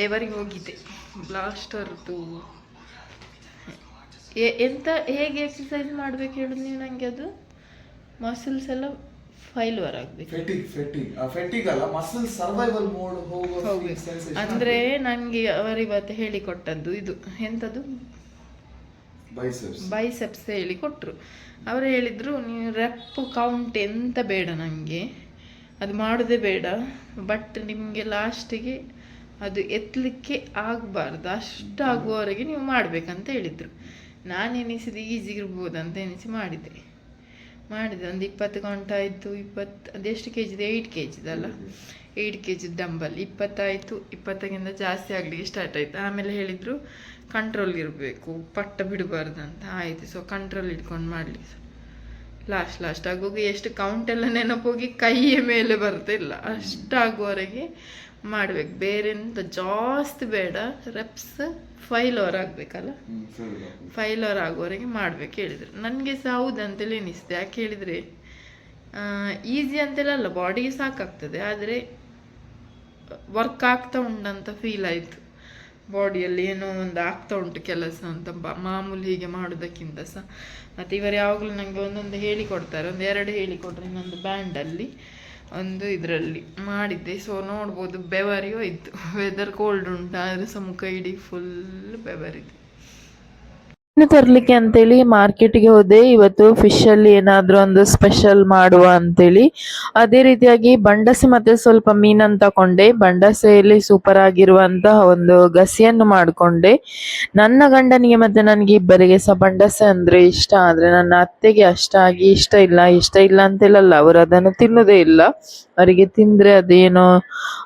ಬೆವರಿಗೆ ಹೋಗಿದ್ದೆ. ಬ್ಲಾಸ್ಟರ್ದು ಎಂತ ಹೇಗೆ ಎಕ್ಸಸೈಸ್ ಮಾಡ್ಬೇಕು ಹೇಳು ನೀವು ನನಗೆ ಅದು? ಮಸಲ್ಸ್ ಎಲ್ಲ ಫೈಲ್ವರ್ ಆಗಬೇಕು. ಫೆಟಿಗ್ ಫೆಟಿಗ್ ಫೆಟಿಗ್ ಅಲ್ಲ ಮಸಲ್ ಸರ್ವೈವಲ್ ಮೋಡ್ ಹೋಗ್ಬೇಕು ಅಂದರೆ ನನಗೆ ಅವರಿವತ್ತು ಹೇಳಿಕೊಟ್ಟದ್ದು ಇದು. ಎಂತದು? ಬೈಸೆಪ್ಸ್ ಬೈಸೆಪ್ಸ್ ಹೇಳಿ ಕೊಟ್ಟರು ಅವರು ಹೇಳಿದರು ನೀವು ರೆಪ್ ಕೌಂಟ್ ಎಂತ ಬೇಡ ನನಗೆ ಅದು ಮಾಡೋದೇ ಬೇಡ. ಬಟ್ ನಿಮಗೆ ಲಾಸ್ಟಿಗೆ ಅದು ಎತ್ತಲಿಕ್ಕೆ ಆಗಬಾರ್ದು. ಅಷ್ಟು ಆಗುವವರೆಗೆ ನೀವು ಮಾಡಬೇಕಂತ ಹೇಳಿದರು. ನಾನು ಎನಿಸಿದೆ ಈಜಿಗಿರ್ಬೋದಂತ ಎನಿಸಿ ಮಾಡಿದೆ. ಮಾಡಿದೆ ಒಂದು ಇಪ್ಪತ್ತು ಕೌಂಟ್ ಆಯಿತು ಇಪ್ಪತ್ತು ಅದೆಷ್ಟು ಕೆ ಜಿದು ಏಯ್ಟ್ ಕೆ ಜಿದಲ್ಲ ಏಯ್ಟ್ ಕೆ ಜಿ ಡಂಬಲ್. ಇಪ್ಪತ್ತಾಯಿತು ಇಪ್ಪತ್ತಕ್ಕಿಂತ ಜಾಸ್ತಿ ಆಗಲಿಕ್ಕೆ ಸ್ಟಾರ್ಟ್ ಆಯಿತು. ಆಮೇಲೆ ಹೇಳಿದರು ಕಂಟ್ರೋಲ್ ಇರಬೇಕು ಪಟ್ಟ ಬಿಡಬಾರ್ದು ಅಂತ. ಆಯಿತು ಸೊ ಕಂಟ್ರೋಲ್ ಇಟ್ಕೊಂಡು ಮಾಡಲಿ. ಲಾಸ್ಟ್ ಲಾಸ್ಟ್ ಆಗುವಾಗ ಎಷ್ಟು ಕೌಂಟ್ ಎಲ್ಲ ನೆನಪೋಗಿ ಕೈಯ ಮೇಲೆ ಬರ್ತಿಲ್ಲ. ಅಷ್ಟಾಗುವವರೆಗೆ ಮಾಡಬೇಕು. ಬೇರೆ ಎಂತ ಜಾಸ್ತಿ ಬೇಡ. ರೆಪ್ಸ್ ಫೈಲ್ ಅವರ್ ಆಗಬೇಕಲ್ಲ. ಫೈಲ್ ಅವರ್ ಆಗುವವರೆಗೆ ಮಾಡ್ಬೇಕು ಹೇಳಿದ್ರು. ನನಗೆ ಸಹ ಹೌದಂತೇಳಿ ಎನಿಸ್ತೆ ಯಾಕೆ ಹೇಳಿದರೆ ಈಸಿ ಅಂತೆಲ್ಲ ಅಲ್ಲ ಬಾಡಿಗೆ ಸಾಕಾಗ್ತದೆ. ಆದರೆ ವರ್ಕ್ ಆಗ್ತಾ ಉಂಟಂತ ಫೀಲ್ ಆಯಿತು. ಬಾಡಿಯಲ್ಲಿ ಏನೋ ಒಂದು ಆಗ್ತಾ ಉಂಟು ಕೆಲಸ ಅಂತ ಮಾಮೂಲಿ ಹೀಗೆ ಮಾಡೋದಕ್ಕಿಂತ ಸಹ. ಮತ್ತು ಇವರು ಯಾವಾಗಲೂ ನನಗೆ ಒಂದೊಂದು ಹೇಳಿಕೊಡ್ತಾರೆ. ಒಂದು ಎರಡು ಹೇಳಿಕೊಟ್ರೆ ಇನ್ನೊಂದು ಬ್ಯಾಂಡಲ್ಲಿ ಒಂದು ಇದರಲ್ಲಿ ಮಾಡಿದ್ದೆ. ಸೊ ನೋಡ್ಬೋದು ಬೆವರಿಯೂ ಇತ್ತು. ವೆದರ್ ಕೋಲ್ಡ್ ಉಂಟು, ಆದರೆ ಸಹ ಮುಖ ಇಡೀ ಫುಲ್ ಬೆವರಿದೆ. ತರ್ಲಿಕ್ಕೆ ಅಂತೇಳಿ ಮಾರ್ಕೆಟ್ಗೆ ಹೋದೆ. ಇವತ್ತು ಫಿಶ್ ಅಲ್ಲಿ ಏನಾದ್ರೂ ಒಂದು ಸ್ಪೆಷಲ್ ಮಾಡುವ ಅಂತೇಳಿ. ಅದೇ ರೀತಿಯಾಗಿ ಬಂಡಸೆ ಮತ್ತೆ ಸ್ವಲ್ಪ ಮೀನನ್ನು ತಕೊಂಡೆ. ಬಂಡಸೆಯಲ್ಲಿ ಸೂಪರ್ ಆಗಿರುವಂತಹ ಒಂದು ಗಸಿಯನ್ನು ಮಾಡ್ಕೊಂಡೆ. ನನ್ನ ಗಂಡನಿಗೆ ಮತ್ತೆ ನನಗೆ ಇಬ್ಬರಿಗೆ ಸಹ ಬಂಡಸೆ ಅಂದ್ರೆ ಇಷ್ಟ. ಆದ್ರೆ ನನ್ನ ಅತ್ತೆಗೆ ಅಷ್ಟಾಗಿ ಇಷ್ಟ ಇಲ್ಲ. ಇಷ್ಟ ಇಲ್ಲ ಅಂತ ಹೇಳಲ್ಲ ಅವರು ಅದನ್ನು ತಿನ್ನೋದೇ ಇಲ್ಲ. ಅವರಿಗೆ ತಿಂದ್ರೆ ಅದೇನೋ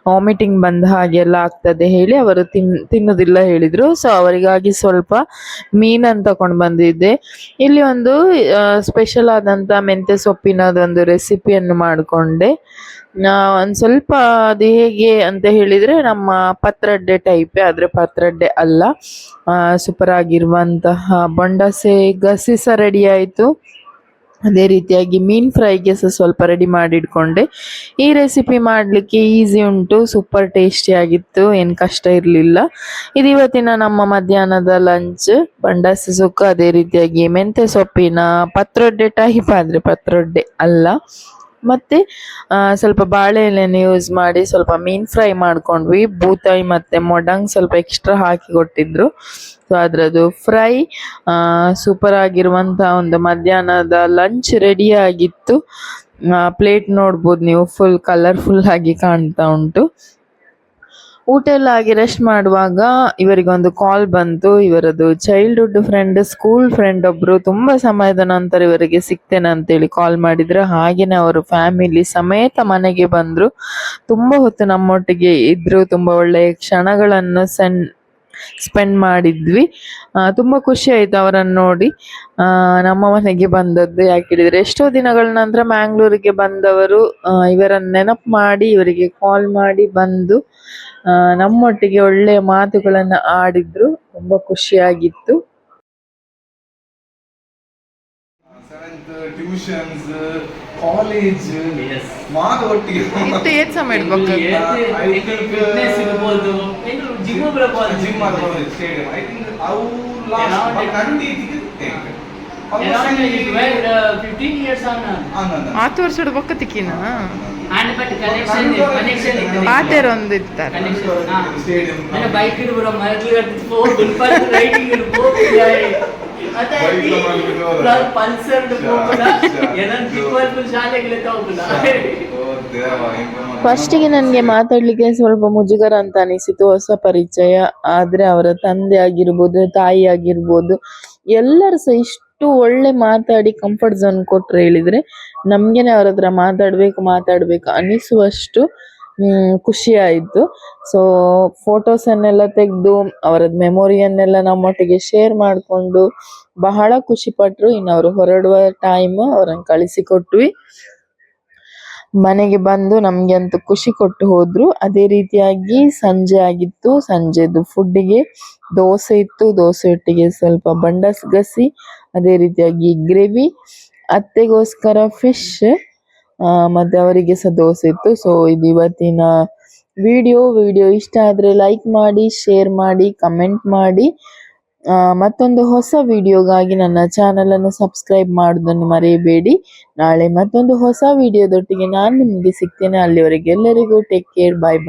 ವಾಮಿಟಿಂಗ್ ಬಂದ ಹಾಗೆಲ್ಲ ಆಗ್ತದೆ ಹೇಳಿ ಅವರು ತಿನ್, ತಿನ್ನುದಿಲ್ಲ ಹೇಳಿದ್ರು. ಸೊ ಅವರಿಗಾಗಿ ಸ್ವಲ್ಪ ಮೀನನ್ನು ತಕೊಂಡು ಬಂದಿದ್ದೆ. ಇಲ್ಲಿ ಒಂದು ಸ್ಪೆಷಲ್ ಆದಂತ ಮೆಂತ್ಯ ಸೊಪ್ಪಿನದೊಂದು ರೆಸಿಪಿಯನ್ನು ಮಾಡಿಕೊಂಡೆ. ಒಂದು ಸ್ವಲ್ಪ ಅದು ಹೇಗೆ ಅಂತ ಹೇಳಿದ್ರೆ ನಮ್ಮ ಪತ್ರೊಡೆ ಟೈಪೇ ಆದರೆ ಪತ್ರೊಡೆ ಅಲ್ಲ. ಸೂಪರ್ ಆಗಿರುವಂತಹ ಬೊಂಡಸೆ ಗಸಿಸ ರೆಡಿ ಆಯಿತು. ಅದೇ ರೀತಿಯಾಗಿ ಮೀನ್ ಫ್ರೈಗೆ ಸಹ ಸ್ವಲ್ಪ ರೆಡಿ ಮಾಡಿ ಇಟ್ಕೊಂಡೆ ಈ ರೆಸಿಪಿ ಮಾಡಲಿಕ್ಕೆ ಈಸಿ ಉಂಟು ಸೂಪರ್ ಟೇಸ್ಟಿ ಆಗಿತ್ತು, ಏನು ಕಷ್ಟ ಇರಲಿಲ್ಲ. ಇದು ಇವತ್ತಿನ ನಮ್ಮ ಮಧ್ಯಾಹ್ನದ ಲಂಚ್ ಬಂಡಾಸೆ ಸುಕ್ಕ, ಅದೇ ರೀತಿಯಾಗಿ ಮೆಂತ್ಯ ಸೊಪ್ಪಿನ ಪತ್ರೊಡ್ಡೆ, ಟೈಪ್ ಆದರೆ ಪತ್ರೊಡ್ಡೆ ಅಲ್ಲ. ಮತ್ತೆ ಸ್ವಲ್ಪ ಬಾಳೆ ಎಲೆನ ಯೂಸ್ ಮಾಡಿ ಸ್ವಲ್ಪ ಮೀನ್ ಫ್ರೈ ಮಾಡ್ಕೊಂಡ್ವಿ. ಬೂತಾಯಿ ಮತ್ತೆ ಮೊಡಂಗ್ ಸ್ವಲ್ಪ ಎಕ್ಸ್ಟ್ರಾ ಹಾಕಿ ಕೊಟ್ಟಿದ್ರು. ಸೊ ಅದ್ರದ್ದು ಫ್ರೈ ಸೂಪರ್ ಆಗಿರುವಂತಹ ಒಂದು ಮಧ್ಯಾಹ್ನದ ಲಂಚ್ ರೆಡಿ ಆಗಿತ್ತು. ಪ್ಲೇಟ್ ನೋಡ್ಬೋದು ನೀವು ಫುಲ್ ಕಲರ್ಫುಲ್ ಆಗಿ ಕಾಣ್ತಾ ಉಂಟು. ಊಟ ಎಲ್ಲ ಆಗಿ ರೆಸ್ಟ್ ಮಾಡುವಾಗ ಇವರಿಗೊಂದು ಕಾಲ್ ಬಂತು. ಇವರದು ಚೈಲ್ಡ್ಹುಡ್ ಫ್ರೆಂಡ್ ಸ್ಕೂಲ್ ಫ್ರೆಂಡ್ ಒಬ್ರು ತುಂಬಾ ಸಮಯದ ನಂತರ ಇವರಿಗೆ ಸಿಗ್ತೇನೆ ಅಂತೇಳಿ ಕಾಲ್ ಮಾಡಿದ್ರು. ಹಾಗೇನೆ ಅವರು ಫ್ಯಾಮಿಲಿ ಸಮೇತ ಮನೆಗೆ ಬಂದ್ರು. ತುಂಬಾ ಹೊತ್ತು ನಮ್ಮೊಟ್ಟಿಗೆ ಇದ್ರು. ತುಂಬಾ ಒಳ್ಳೆಯ ಕ್ಷಣಗಳನ್ನು ಸೆನ್ ಸ್ಪೆಂಡ್ ಮಾಡಿದ್ವಿ. ತುಂಬ ಖುಷಿ ಆಯ್ತು ಅವರನ್ನು ನೋಡಿ. ನಮ್ಮ ಮನೆಗೆ ಬಂದದ್ದು ಯಾಕೆ ಹೇಳಿದರೆ ಎಷ್ಟೋ ದಿನಗಳ ನಂತರ ಮ್ಯಾಂಗ್ಳೂರಿಗೆ ಬಂದವರು ಇವರನ್ನ ನೆನಪು ಮಾಡಿ, ಇವರಿಗೆ ಕಾಲ್ ಮಾಡಿ ಬಂದು ನಮ್ಮೊಟ್ಟಿಗೆ ಒಳ್ಳೆಯ ಮಾತುಗಳನ್ನ ಆಡಿದ್ರು. ತುಂಬಾ ಖುಷಿಯಾಗಿತ್ತು ಸೆವೆಂತ್ ಟ್ಯೂಷನ್ಸ್ ಕಾಲೇಜ್. ಮಾತು ಒಟ್ಟಿಗೆ ಇತ್ತು ಏನ್ ಸಮಯ ಇರ್ಬೋದು. ಜಿಮ್ ಬರ್ಬೋದು ಜಿಮ್ ಮಾಡ್ಬೋದು ಸ್ಟೇಡಿಯಂ ಐ ಥಿಂಕ್ ಅವು ಲಾಸ್ಟ್ Around- ಕಂಡಿ Around 12, uh, 15 years on. ಹತ್ತು ವರ್ಷದ ತಿಕ್ಕಿನ ಇದೆ. ಒಂದು ಇರ್ತಾರೆ ಬೈಕ್ ಇಡ್ಬಿಡೋ ಮರಗಳು. ಪಲ್ಸರ್ ಫಸ್ಟಿಗೆ ನನಗೆ ಮಾತಾಡ್ಲಿಕ್ಕೆ ಸ್ವಲ್ಪ ಮುಜುಗರ ಅಂತ ಅನಿಸಿತು ಹೊಸ ಪರಿಚಯ. ಆದ್ರೆ ಅವರ ತಂದೆ ಆಗಿರ್ಬೋದು ತಾಯಿ ಆಗಿರ್ಬೋದು ಎಲ್ಲರೂ ಸಹ ಇಷ್ಟು ಒಳ್ಳೆ ಮಾತಾಡಿ ಕಂಫರ್ಟ್ ಝೋನ್ ಕೊಟ್ರೆ ಹೇಳಿದ್ರೆ ನಮ್ಗೆನೆ ಅವ್ರ ಹತ್ರ ಮಾತಾಡ್ಬೇಕು ಮಾತಾಡ್ಬೇಕು ಅನಿಸುವಷ್ಟು ಖುಷಿ ಆಯ್ತು. ಸೊ ಫೋಟೋಸ್ ಅನ್ನೆಲ್ಲ ತೆಗೆದು ಅವರದ್ದು ಮೆಮೊರಿಯನ್ನೆಲ್ಲ ನಮ್ಮೊಟ್ಟಿಗೆ ಶೇರ್ ಮಾಡ್ಕೊಂಡು ಬಹಳ ಖುಷಿ ಪಟ್ರು. ಇನ್ನು ಅವರು ಹೊರಡುವ ಟೈಮ್ ಅವ್ರನ್ನ ಕಳಿಸಿಕೊಟ್ವಿ. ಮನೆಗೆ ಬಂದು ನಮ್ಗೆ ಅಂತೂ ಖುಷಿ ಕೊಟ್ಟು ಹೋದ್ರು. ಅದೇ ರೀತಿಯಾಗಿ ಸಂಜೆ ಆಗಿತ್ತು. ಸಂಜೆದು ಫುಡ್ಡಿಗೆ ದೋಸೆ ಇತ್ತು, ದೋಸೆ ಒಟ್ಟಿಗೆ ಸ್ವಲ್ಪ ಬಂಡಸ್ ಗಸಿ ಅದೇ ರೀತಿಯಾಗಿ ಗ್ರೇವಿ, ಅತ್ತೆಗೋಸ್ಕರ ಫಿಶ್ ಮತ್ತೆ ಅವರಿಗೆ ಸಹ ದೋಸೆ ಇತ್ತು. ಸೊ ಇದು ಇವತ್ತಿನ ವಿಡಿಯೋ ವಿಡಿಯೋ ಇಷ್ಟ ಆದರೆ ಲೈಕ್ ಮಾಡಿ ಶೇರ್ ಮಾಡಿ ಕಮೆಂಟ್ ಮಾಡಿ. ಮತ್ತೊಂದು ಹೊಸ ವಿಡಿಯೋಗಾಗಿ ನನ್ನ ಚಾನಲನ್ನು ಸಬ್ಸ್ಕ್ರೈಬ್ ಮಾಡೋದನ್ನು ಮರೆಯಬೇಡಿ. ನಾಳೆ ಮತ್ತೊಂದು ಹೊಸ ವಿಡಿಯೋದೊಟ್ಟಿಗೆ ನಾನು ನಿಮಗೆ ಸಿಗ್ತೇನೆ. ಅಲ್ಲಿವರೆಗೆ ಎಲ್ಲರಿಗೂ ಟೇಕ್ ಕೇರ್ ಬಾಯ್ ಬಾಯ್